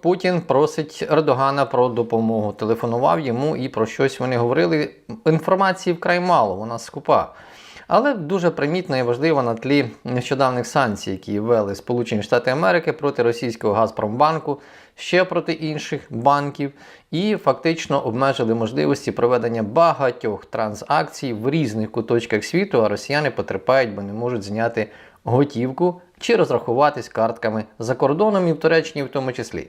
Путін просить Ердогана про допомогу. Телефонував йому і про щось вони говорили. Інформації вкрай мало, вона скупа. Але дуже примітна і важлива на тлі нещодавних санкцій, які ввели Сполучені Штати Америки проти російського Газпромбанку, ще проти інших банків, і фактично обмежили можливості проведення багатьох транзакцій в різних куточках світу, а росіяни потерпають, бо не можуть зняти готівку чи розрахуватись картками за кордоном і в Туреччині в тому числі.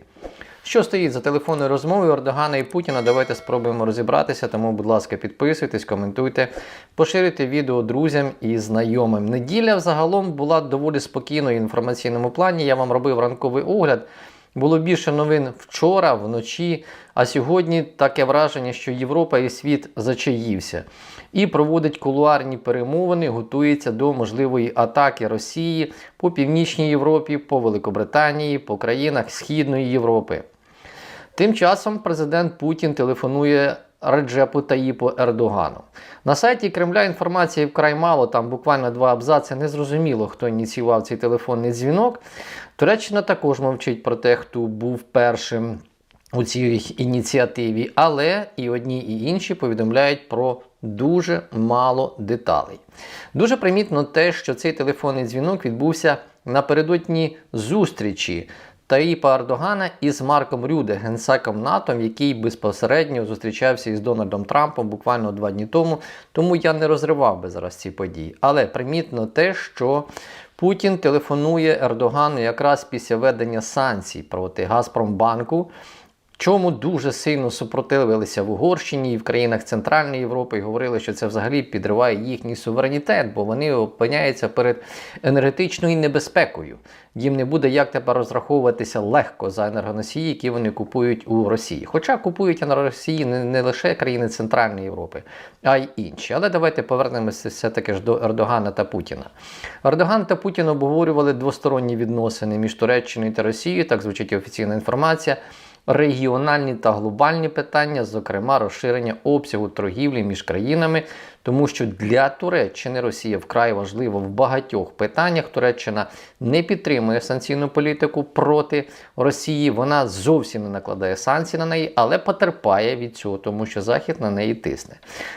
Що стоїть за телефонною розмовою Ордогана і Путіна? Давайте спробуємо розібратися. Тому, будь ласка, підписуйтесь, коментуйте, поширюйте відео друзям і знайомим. Неділя взагалом була доволі спокійною в інформаційному плані. Я вам робив ранковий огляд. Було більше новин вчора, вночі, а сьогодні таке враження, що Європа і світ зачаївся і проводить кулуарні перемовини, готується до можливої атаки Росії по Північній Європі, по Великобританії, по країнах Східної Європи. Тим часом президент Путін телефонує Реджепу Таїпу Ердогану. На сайті Кремля інформації вкрай мало, там буквально два абзаци. Незрозуміло, хто ініціював цей телефонний дзвінок. Туреччина також мовчить про те, хто був першим у цій ініціативі, але і одні, і інші повідомляють про дуже мало деталей. Дуже примітно те, що цей телефонний дзвінок відбувся напередодні зустрічі. Таїпа Ердогана із Марком Рюде, генсеком НАТО, який безпосередньо зустрічався із Дональдом Трампом буквально два дні тому. Тому я не розривав би зараз ці події. Але примітно те, що Путін телефонує Ердогану якраз після введення санкцій проти Газпромбанку. Чому дуже сильно супротивилися в Угорщині і в країнах Центральної Європи і говорили, що це взагалі підриває їхній суверенітет, бо вони опиняються перед енергетичною небезпекою. Їм не буде як тепер розраховуватися легко за енергоносії, які вони купують у Росії. Хоча купують енергоносії не, лише країни Центральної Європи, а й інші. Але давайте повернемося все-таки ж до Ердогана та Путіна. Ердоган та Путін обговорювали двосторонні відносини між Туреччиною та Росією, так звучить офіційна інформація регіональні та глобальні питання, зокрема розширення обсягу торгівлі між країнами, тому що для Туреччини Росія вкрай важлива в багатьох питаннях. Туреччина не підтримує санкційну політику проти Росії. Вона зовсім не накладає санкції на неї, але потерпає від цього, тому що Захід на неї тисне.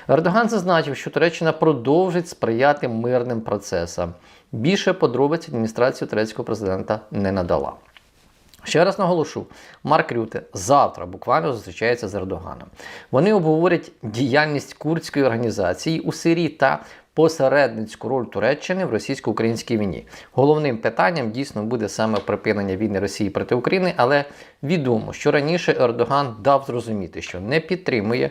Ердоган зазначив, що Туреччина продовжить сприяти мирним процесам. Більше подробиць адміністрація турецького президента не надала. Ще раз наголошу, Марк Рюте завтра буквально зустрічається з Ердоганом. Вони обговорять діяльність курдської організації у Сирії та посередницьку роль Туреччини в російсько-українській війні. Головним питанням дійсно буде саме припинення війни Росії проти України, але відомо, що раніше Ердоган дав зрозуміти, що не підтримує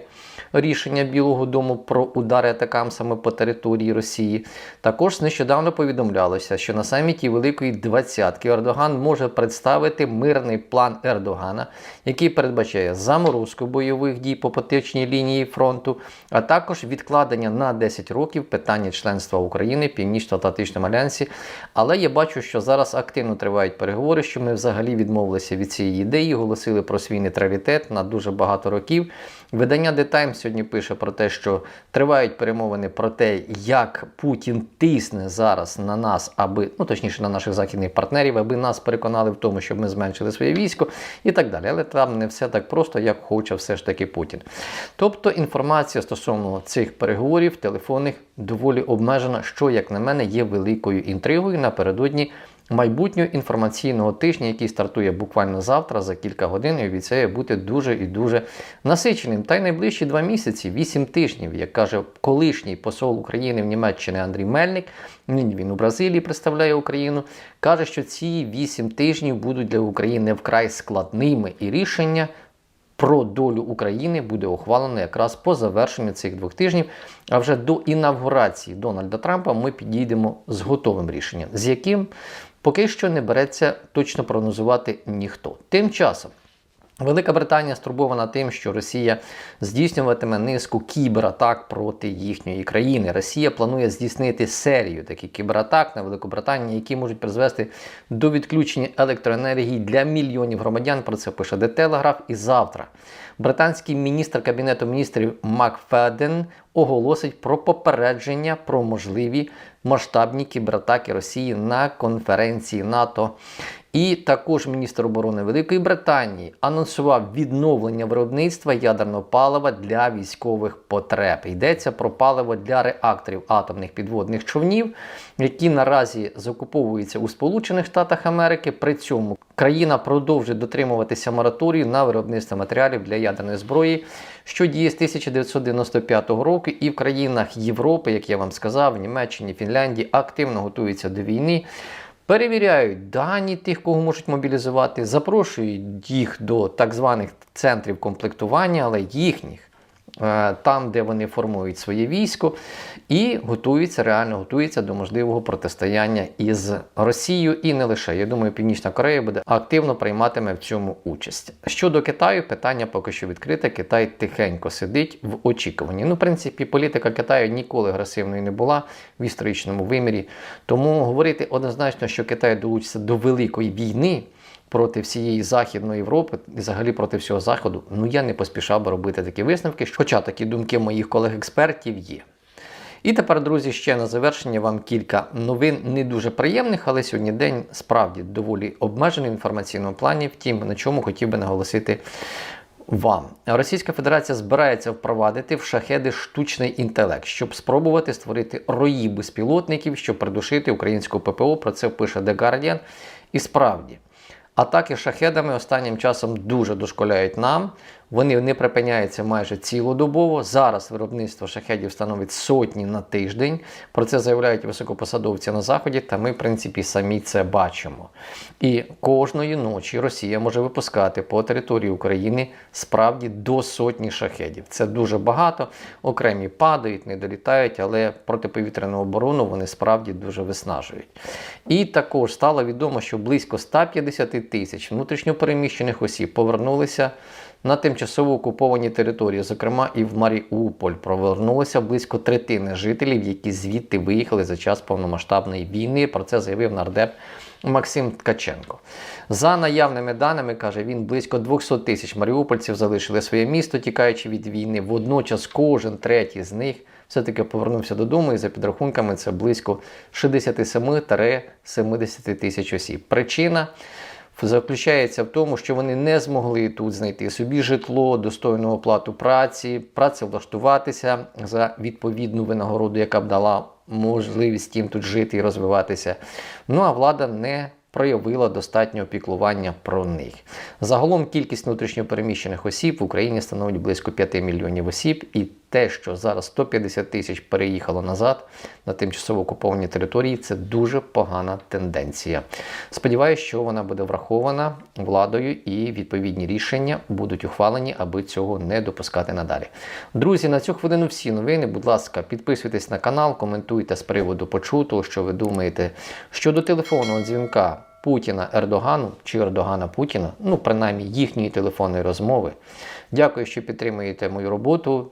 рішення Білого Дому про удари атакам саме по території Росії. Також нещодавно повідомлялося, що на саміті Великої Двадцятки Ердоган може представити мирний план Ердогана, який передбачає заморозку бойових дій по потичній лінії фронту, а також відкладення на 10 років питання членства України Північно-Атлантичному альянсі. Але я бачу, що зараз активно тривають переговори, що ми взагалі відмовилися від цієї ідеї, оголосили про свій нейтралітет на дуже багато років. Видання The Times сьогодні пише про те, що тривають перемовини про те, як Путін тисне зараз на нас, аби ну точніше на наших західних партнерів, аби нас переконали в тому, щоб ми зменшили своє військо і так далі. Але там не все так просто, як хоче все ж таки Путін. Тобто інформація стосовно цих переговорів телефонних доволі обмежена, що, як на мене, є великою інтригою напередодні майбутнього інформаційного тижня, який стартує буквально завтра, за кілька годин, і обіцяє бути дуже і дуже насиченим. Та й найближчі два місяці, вісім тижнів, як каже колишній посол України в Німеччині Андрій Мельник. Нині він у Бразилії представляє Україну. Каже, що ці вісім тижнів будуть для України вкрай складними і рішення. Про долю України буде ухвалено якраз по завершенню цих двох тижнів. А вже до інавгурації Дональда Трампа ми підійдемо з готовим рішенням, з яким поки що не береться точно прогнозувати ніхто. Тим часом. Велика Британія стурбована тим, що Росія здійснюватиме низку кібератак проти їхньої країни. Росія планує здійснити серію таких кібератак на Великобританії, які можуть призвести до відключення електроенергії для мільйонів громадян. Про це пише The Telegraph. І завтра британський міністр кабінету міністрів Макфеден оголосить про попередження про можливі масштабні кібератаки Росії на конференції НАТО. І також міністр оборони Великої Британії анонсував відновлення виробництва ядерного палива для військових потреб. Йдеться про паливо для реакторів атомних підводних човнів, які наразі закуповуються у Сполучених Штатах Америки. При цьому країна продовжує дотримуватися мораторію на виробництво матеріалів для ядерної зброї, що діє з 1995 року, і в країнах Європи, як я вам сказав, Німеччині, Фінляндії активно готуються до війни. Перевіряють дані тих, кого можуть мобілізувати, запрошують їх до так званих центрів комплектування, але їхніх там, де вони формують своє військо, і готуються, реально готуються до можливого протистояння із Росією і не лише. Я думаю, Північна Корея буде активно прийматиме в цьому участь. Щодо Китаю, питання поки що відкрите. Китай тихенько сидить в очікуванні. Ну, в принципі, політика Китаю ніколи агресивною не була в історичному вимірі. Тому говорити однозначно, що Китай долучиться до великої війни проти всієї Західної Європи і взагалі проти всього Заходу, ну я не поспішав би робити такі висновки, хоча такі думки моїх колег-експертів є. І тепер, друзі, ще на завершення вам кілька новин не дуже приємних, але сьогодні день справді доволі обмежений в інформаційному плані. Втім, на чому хотів би наголосити вам. Російська Федерація збирається впровадити в шахеди штучний інтелект, щоб спробувати створити рої безпілотників, щоб придушити українську ППО. Про це пише The Guardian. І справді. Атаки шахедами останнім часом дуже дошколяють нам. Вони не припиняються майже цілодобово. Зараз виробництво шахедів становить сотні на тиждень. Про це заявляють високопосадовці на заході, та ми, в принципі, самі це бачимо. І кожної ночі Росія може випускати по території України справді до сотні шахедів. Це дуже багато. Окремі падають, не долітають, але протиповітряну оборону вони справді дуже виснажують. І також стало відомо, що близько 150 тисяч внутрішньопереміщених осіб повернулися на тимчасово окуповані території, зокрема і в Маріуполь, повернулося близько третини жителів, які звідти виїхали за час повномасштабної війни. Про це заявив нардеп Максим Ткаченко. За наявними даними, каже він, близько 200 тисяч маріупольців залишили своє місто, тікаючи від війни. Водночас кожен третій з них все-таки повернувся додому, і за підрахунками це близько 67-70 тисяч осіб. Причина заключається в тому, що вони не змогли тут знайти собі житло, достойну оплату праці, працевлаштуватися за відповідну винагороду, яка б дала можливість їм тут жити і розвиватися. Ну а влада не проявила достатнього піклування про них. Загалом кількість внутрішньопереміщених осіб в Україні становить близько 5 мільйонів осіб, і те, що зараз 150 тисяч переїхало назад на тимчасово окуповані території, це дуже погана тенденція. Сподіваюся, що вона буде врахована владою і відповідні рішення будуть ухвалені, аби цього не допускати надалі. Друзі, на цю хвилину всі новини. Будь ласка, підписуйтесь на канал, коментуйте з приводу почутого, що ви думаєте щодо телефонного дзвінка. Путіна Ердогану чи Ердогана Путіна, ну принаймні їхньої телефонної розмови. Дякую, що підтримуєте мою роботу.